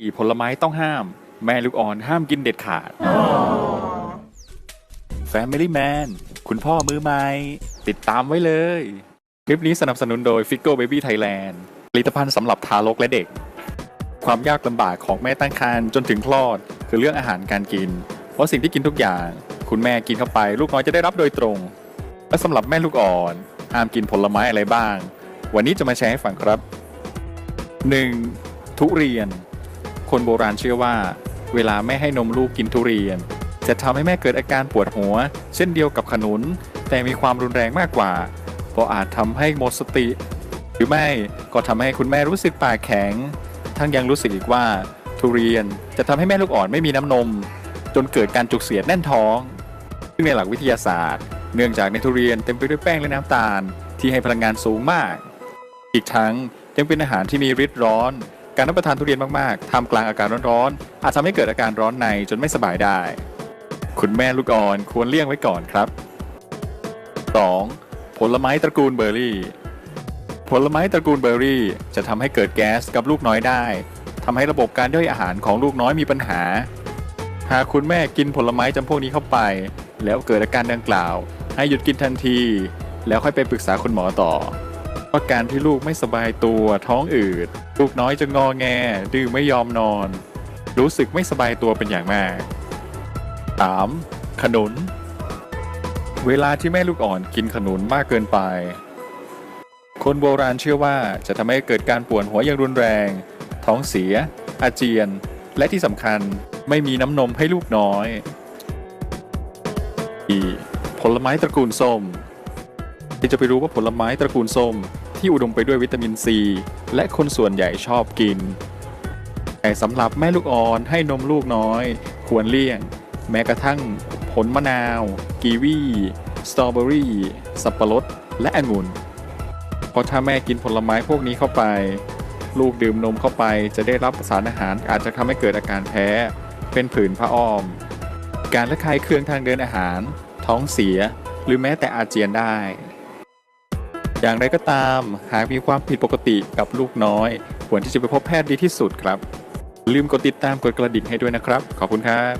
สี่ผลไม้ต้องห้าม แม่ลูกอ่อนห้ามกินเด็ดขาด Family Man คุณพ่อมือใหม่ ติดตามไว้เลย คลิปนี้สนับสนุนโดย Figo Baby Thailand ผลิตภัณฑ์สำหรับทารกและเด็ก ความยากลำบากของแม่ตั้งครรภ์จนถึงคลอด คือเรื่องอาหารการกิน เพราะสิ่งที่กินทุกอย่าง คุณแม่กินเข้าไป ลูกน้อยจะได้รับโดยตรง และสำหรับแม่ลูกอ่อนห้ามกินผลไม้อะไรบ้าง วันนี้จะมาแชร์ให้ฟังครับ 1. ทุเรียน คนโบราณเชื่อว่า เวลาแม่ให้นมลูกกินทุเรียน จะทำให้แม่เกิดอาการปวดหัว เช่นเดียวกับขนุน แต่มีความรุนแรงมากกว่า เพราะอาจทำให้หมดสติ หรือไม่ก็ทำให้คุณแม่รู้สึกปากแข็ง ทั้งยังรู้สึกอีกว่า ทุเรียนจะทำให้แม่ลูกอ่อนไม่มีน้ำนม จนเกิดการจุกเสียดแน่นท้อง ซึ่งในหลักวิทยาศาสตร์ เนื่องจากในทุเรียนเต็มไปด้วยแป้งและน้ำตาล ที่ให้พลังงานสูงมาก อีกทั้งยังเป็นอาหารที่มีฤทธิ์ร้อน การรับประทานทุเรียนมากๆท่ามกลางอากาศร้อนๆอาจทำให้เกิดอาการร้อนในจนไม่สบายได้ คุณแม่ลูกอ่อนควรเลี่ยงไว้ก่อนครับ 2. ผลไม้ตระกูลเบอร์รี่ ผลไม้ตระกูลเบอร์รี่ จะทำให้เกิดแก๊สกับลูกน้อยได้ทำให้ระบบการย่อยอาหารของลูกน้อยมีปัญหา หากคุณแม่กินผลไม้จำพวกนี้เข้าไป แล้วเกิดอาการดังกล่าว ให้หยุดกินทันที แล้วค่อยไปปรึกษาคุณหมอต่อ เพราการที่ลูกไม่สบายตัว ท้องอืด ลูกน้อยจะงอแง ดื้อไม่ยอมนอน รู้สึกไม่สบายตัวเป็นอย่างมาก 3. ขนุน เวลาที่แม่ลูกอ่อนกินขนุนมากเกินไป คนโบราณเชื่อว่าจะทำให้เกิดการปวดหัวอย่างรุนแรง ท้องเสีย อาเจียน และที่สำคัญไม่มีน้ำนมให้ลูกน้อยอีผลไม้ตระกูลส้มที่จะไปรู้ว่าผลไม้ตระกูลส้ม ที่อุดมไปด้วยวิตามินซี และคนส่วนใหญ่ชอบกิน แต่สำหรับแม่ลูกอ่อนให้นมลูกน้อย ควรเลี่ยง แม้กระทั่งผลมะนาว กีวีสตรอเบอรี่ สับปะรด และองุ่นเพราะถ้าแม่กินผลไม้พวกนี้เข้าไป ลูกดื่มนมเข้าไปจะได้รับสารอาหารอาจจะทำให้เกิดอาการแพ้ เป็นผื่นผ้าอ้อม การระคายเคืองทางเดินอาหาร ท้องเสีย หรือแม้แต่อาเจียนได้ อย่างไรก็ตาม หากมีความผิดปกติกับลูกน้อย ควรที่จะไปพบแพทย์ดีที่สุดครับ ลืมกดติดตามกดกระดิ่งให้ด้วยนะครับ ขอบคุณครับ